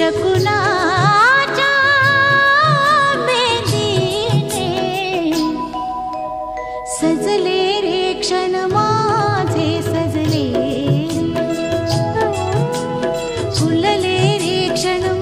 शकुनाच्या मेंदीने सजले रे क्षण माझे सजले. फुलले रे क्षण